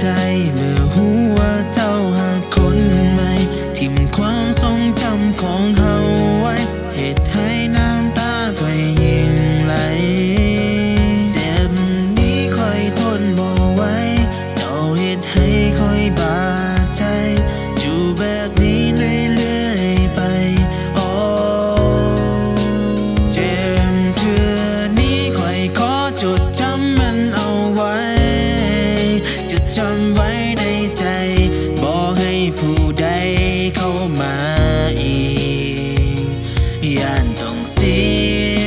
ใจเมื่อหัวเจ้าำไว้ในใจบอกให้ผู้ใดเข้ามาอีกย่านต้องเสีย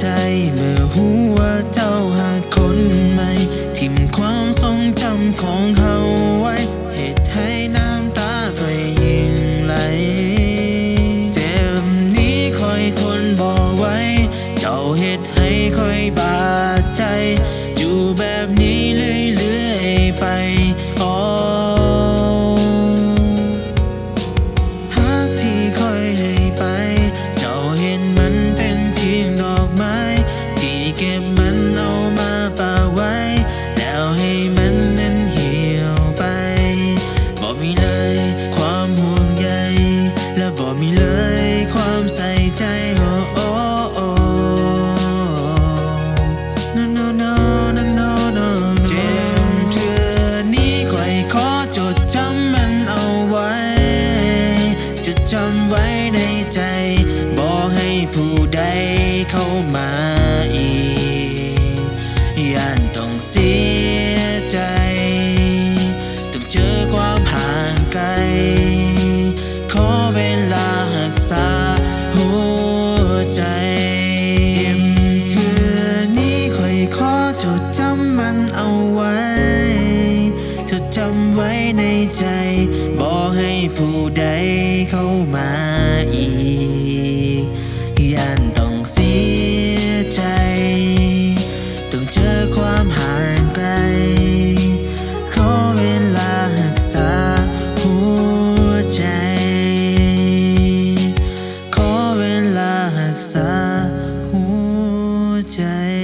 ใจเมื่อหัวเจ้าหาคนใหม่ทิมความทรงจำของเฮาไว้เหตุให้น้ำตาก็ยยิ่งไหล เจ็บนี้คอยทนบ่ไว้ เจ้าเหตุให้คอยบา มาอีกย่านต้องเสียใจ ต้องเจอความห่างไกล ขอเวลาหักษาหัวใจเย็มเธอนี้ค่อยขอจดจำมันเอาไว้จดจำไว้ในใจ บอกให้ผู้ใดเข้ามา ใจ